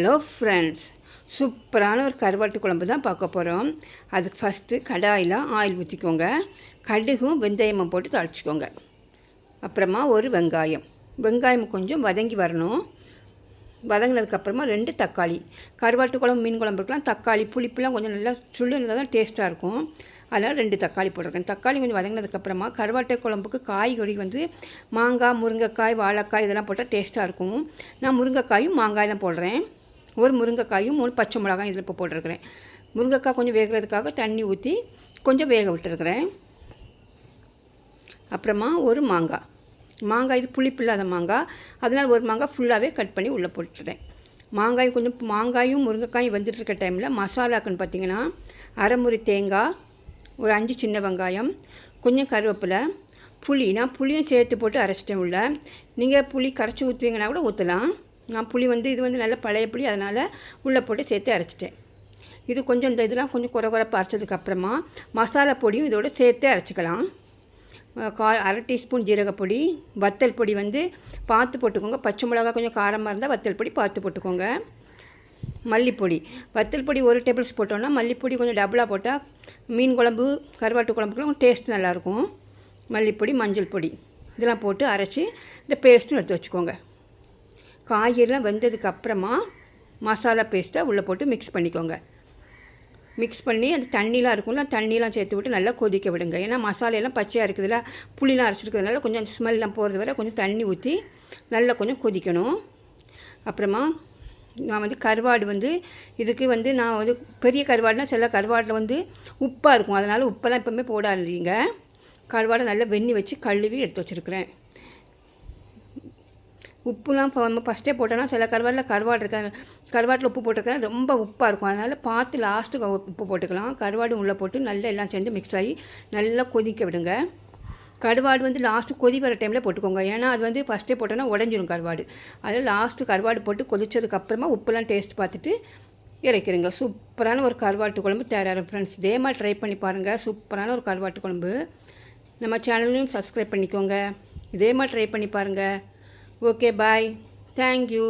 Hello friends சூப்பரான ஒரு கருவாட்டு குழம்பு தான் பார்க்க போகிறோம் அதுக்கு ஃபஸ்ட்டு கடாயில் ஆயில் ஊற்றிக்கோங்க கடுகும் வெந்தயமும் போட்டு தாளிச்சிக்கோங்க. அப்புறமா ஒரு வெங்காயம். வெங்காயம் கொஞ்சம் வதங்கி வரணும். வதங்கினதுக்கப்புறமா ரெண்டு தக்காளி. கருவாட்டு குழம்பு மீன் குழம்புக்கெலாம் தக்காளி புளிப்புலாம் கொஞ்சம் நல்லா சுள்ளு இருந்தால் தான் டேஸ்ட்டாக இருக்கும். அதனால் ரெண்டு தக்காளி போட்டிருக்கேன். தக்காளி கொஞ்சம் வதங்கினதுக்கப்புறமா கருவாட்டை குழம்புக்கு காய்கறி வந்து மாங்காய் முருங்கைக்காய் வாழைக்காய் இதெல்லாம் போட்டால் டேஸ்ட்டாக இருக்கும். நான் முருங்கைக்காயும் மாங்காய் தான் போடுறேன். ஒரு முருங்கைக்காயும் மூணு பச்சை மிளகாயும் இதில் இப்போ போட்டிருக்கிறேன். முருங்கைக்காய் கொஞ்சம் வேகிறதுக்காக தண்ணி ஊற்றி கொஞ்சம் வேக விட்டுருக்குறேன். அப்புறமா ஒரு மாங்காய். மாங்காய் இது புளிப்பு இல்லாத மாங்காய். அதனால் ஒரு மாங்காய் ஃபுல்லாகவே கட் பண்ணி உள்ளே போட்டுட்டேன். மாங்காய் கொஞ்சம் மாங்காயும் முருங்கைக்காயும் வந்துட்டு இருக்க டைமில் மசாலாக்குன்னு பார்த்தீங்கன்னா அரைமுறி தேங்காய் ஒரு அஞ்சு சின்ன வெங்காயம் கொஞ்சம் கருவேப்பிலை புளி. நான் புளியும் சேர்த்து போட்டு அரைச்சிட்டேன் உள்ள. நீங்கள் புளி கரைச்சி ஊற்றுவீங்கன்னா கூட ஊற்றலாம் நான் புளி வந்து இது வந்து நல்ல பழைய புளி அதனால் உள்ளே போட்டு சேர்த்து அரைச்சிட்டேன். இது கொஞ்சம் இந்த இதெல்லாம் கொஞ்சம் குறை குறைப்பாக அரைச்சதுக்கப்புறமா மசாலா பொடியும் இதோட சேர்த்து அரைச்சிக்கலாம். கால் அரை டீஸ்பூன் ஜீரகப்பொடி வத்தல் பொடி வந்து பார்த்து போட்டுக்கோங்க. பச்சை மிளகா கொஞ்சம் காரமாக இருந்தால் வத்தல் பொடி பார்த்து போட்டுக்கோங்க. மல்லிப்பொடி வத்தல் பொடி ஒரு டேபிள் ஸ்பூன் போட்டோம்னா மல்லிப்பொடி கொஞ்சம் டபுளாக போட்டால் மீன் குழம்பு கருவாட்டு குழம்புக்குலாம் டேஸ்ட் நல்லாயிருக்கும் மல்லிப்பொடி மஞ்சள் பொடி இதெல்லாம் போட்டு அரைச்சி இந்த பேஸ்ட்டும் எடுத்து வச்சுக்கோங்க. காய்கறிலாம் வெந்ததுக்கு அப்புறமா மசாலா பேஸ்ட்டை உள்ளே போட்டு மிக்ஸ் பண்ணிக்கோங்க. மிக்ஸ் பண்ணி அந்த தண்ணிலாம் இருக்கும்ல தண்ணிலாம் சேர்த்து விட்டு நல்லா கொதிக்க விடுங்க. ஏன்னா மசாலையெல்லாம் பச்சையாக இருக்குதுல புளிலாம் அரைச்சிருக்கிறதுனால கொஞ்சம் ஸ்மெல்லாம் போகிறது வரை கொஞ்சம் தண்ணி ஊற்றி நல்லா கொஞ்சம் கொதிக்கணும். அப்புறமா நான் வந்து கருவாடு வந்து இதுக்கு வந்து நான் வந்து பெரிய கருவாடுனா சில கருவாடில் வந்து உப்பாக இருக்கும். அதனால் உப்பெல்லாம் எப்போவுமே போடாதீங்க. கருவாடை நல்லா வெண்ணி வச்சு கழுவி எடுத்து வச்சுருக்கிறேன். உப்புலாம் இப்போ நம்ம ஃபஸ்ட்டே போட்டோன்னா சில கருவாட்டில் கருவாடு இருக்க கருவாட்டில் உப்பு போட்டிருக்கேன் ரொம்ப உப்பாக இருக்கும். அதனால் பார்த்து லாஸ்ட்டுக்கு உப்பு போட்டுக்கலாம். கருவாடு உள்ளே போட்டு நல்லா எல்லாம் சேர்ந்து மிக்ஸ் ஆகி நல்லா கொதிக்க விடுங்க. கருவாடு வந்து லாஸ்ட்டு கொதி வர டைமில் போட்டுக்கோங்க. ஏன்னா அது வந்து ஃபஸ்ட்டே போட்டோன்னா உடஞ்சிரும் கருவாடு. அதில் லாஸ்ட்டு கருவாடு போட்டு கொதிச்சதுக்கப்புறமா உப்புலாம் டேஸ்ட் பார்த்துட்டு இறக்கிறீங்க. சூப்பரான ஒரு கருவாட்டு குழம்பு தயாராகும் ஃப்ரெண்ட்ஸ் இதே மாதிரி ட்ரை பண்ணி பாருங்கள் சூப்பரான ஒரு கருவாட்டு குழம்பு. நம்ம சேனலையும் சப்ஸ்கிரைப் பண்ணிக்கோங்க. இதே மாதிரி ட்ரை பண்ணி பாருங்கள் ಓಕೆ ಬಾಯ್ ಥ್ಯಾಂಕ್ ಯು